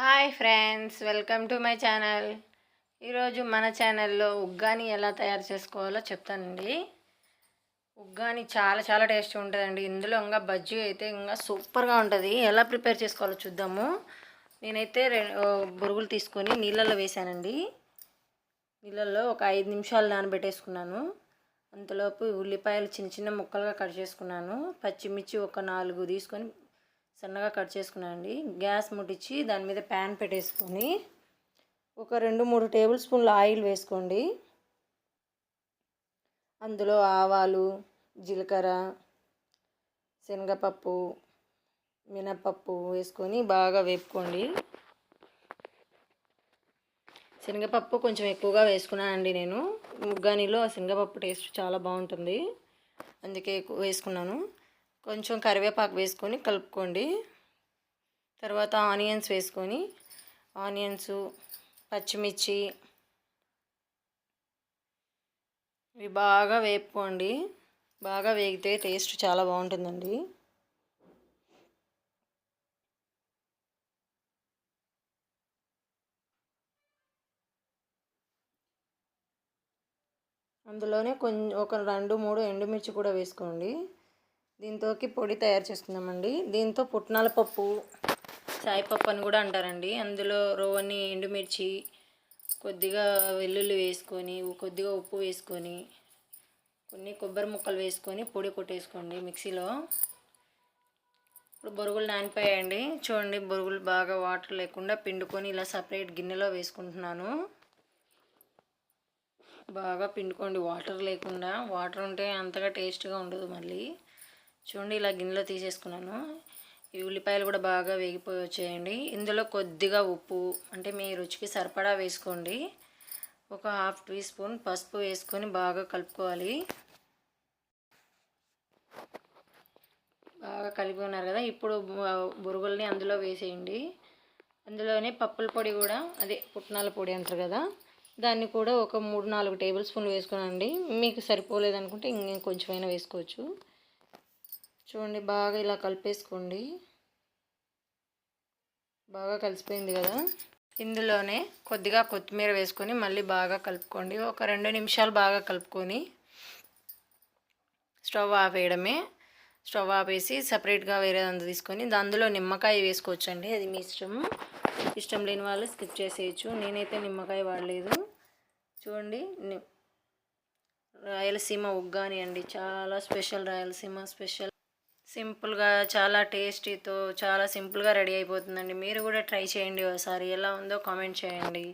Hi friends welcome to my channel. ఈరోజు మన ఛానల్లో ఉగ్గాని ఎలా తయారు చేసుకోవాలో చెప్తానండి. ఉగ్గాని చాలా చాలా టేస్ట్ ఉంటుందండి. ఇందులో ఇంకా బజ్జీ అయితే ఇంకా సూపర్గా ఉంటుంది. ఎలా ప్రిపేర్ చేసుకోవాలో చూద్దాము. నేనైతే రె- బొరుగులు తీసుకొని నీళ్ళల్లో వేసానండి. నీళ్ళల్లో ఒక ఐదు నిమిషాలు నానబెట్టేసుకున్నాను. అంతలోపు ఉల్లిపాయలు చిన్న చిన్న ముక్కలుగా కట్ చేసుకున్నాను. పచ్చిమిర్చి ఒక నాలుగు తీసుకొని సన్నగా కట్ చేసుకున్నాను అండి గ్యాస్ ముట్టించి దాని మీద ప్యాన్ పెట్టేసుకొని ఒక రెండు మూడు టేబుల్ స్పూన్ల ఆయిల్ వేసుకోండి. అందులో ఆవాలు జీలకర్ర శనగపప్పు మినపప్పు వేసుకొని బాగా వేపుకోండి. శనగపప్పు కొంచెం ఎక్కువగా వేసుకున్నానండి నేను. ముగ్గానిలో శనగపప్పు టేస్ట్ చాలా బాగుంటుంది. అందుకే వేసుకున్నాను. కొంచెం కరివేపాకు వేసుకొని కలుపుకోండి. తర్వాత ఆనియన్స్ వేసుకొని ఆనియన్స్ పచ్చిమిర్చి ఇవి బాగా వేపుకోండి. బాగా వేగితే టేస్ట్ చాలా బాగుంటుందండి. అందులోనే కొంచెం ఒక రెండు మూడు ఎండుమిర్చి కూడా వేసుకోండి. దీంతోకి పొడి తయారు చేసుకుందామండి దీంతో పుట్నాల పప్పు చాయ్ పప్పు అని కూడా అంటారండి. అందులో రోవని ఎండుమిర్చి కొద్దిగా వెల్లుల్లి వేసుకొని కొద్దిగా ఉప్పు వేసుకొని కొన్ని కొబ్బరి ముక్కలు వేసుకొని పొడి కొట్టేసుకోండి మిక్సీలో. ఇప్పుడు బొరుగులు నానిపోయాయండి. చూడండి బొరుగులు బాగా వాటర్ లేకుండా పిండుకొని ఇలా సపరేట్ గిన్నెలో వేసుకుంటున్నాను. బాగా పిండుకోండి వాటర్ లేకుండా. వాటర్ ఉంటే అంతగా టేస్ట్గా ఉండదు మళ్ళీ. చూడండి ఇలా గిన్నెలో తీసేసుకున్నాను. ఈ ఉల్లిపాయలు కూడా బాగా వేగిపోయి వచ్చేయండి. ఇందులో కొద్దిగా ఉప్పు అంటే మీ రుచికి సరిపడా వేసుకోండి. ఒక హాఫ్ టీ స్పూన్ పసుపు వేసుకొని బాగా కలుపుకోవాలి. బాగా కలిపి ఉన్నారు కదా ఇప్పుడు బురుగుల్ని అందులో వేసేయండి. అందులోనే పప్పుల పొడి కూడా అదే పుట్నాల పొడి అంటారు కదా దాన్ని కూడా ఒక మూడు నాలుగు టేబుల్ స్పూన్లు వేసుకునండి. మీకు సరిపోలేదనుకుంటే ఇంకొంచెమైనా వేసుకోవచ్చు. చూడండి బాగా ఇలా కలిపేసుకోండి. బాగా కలిసిపోయింది కదా? ఇందులోనే కొద్దిగా కొత్తిమీర వేసుకొని మళ్ళీ బాగా కలుపుకోండి. ఒక రెండు నిమిషాలు బాగా కలుపుకొని స్టవ్ ఆపేయడమే. స్టవ్ ఆపేసి సపరేట్గా వేరే అందు తీసుకొని అందులో నిమ్మకాయ వేసుకోవచ్చండి. అది మీ ఇష్టం. ఇష్టం లేని వాళ్ళు స్కిప్ చేసేయచ్చు. నేనైతే నిమ్మకాయ వాడలేదు. చూడండి రాయలసీమ ఉగ్గాని అండి. చాలా స్పెషల్ రాయలసీమ స్పెషల్ సింపుల్గా చాలా టేస్టీతో చాలా సింపుల్గా రెడీ అయిపోతుందండి. మీరు కూడా ట్రై చేయండి ఒకసారి. ఎలా ఉందో కామెంట్ చేయండి.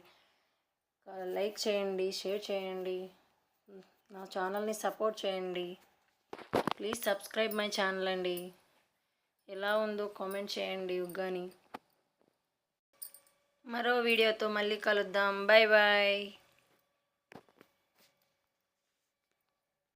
లైక్ చేయండి షేర్ చేయండి. నా ఛానల్ని సపోర్ట్ చేయండి. ప్లీజ్ సబ్స్క్రైబ్ మై ఛానల్ అండి. ఎలా ఉందో కామెంట్ చేయండి ఉగ్గాని. మరో వీడియోతో మళ్ళీ కలుద్దాం. Bye bye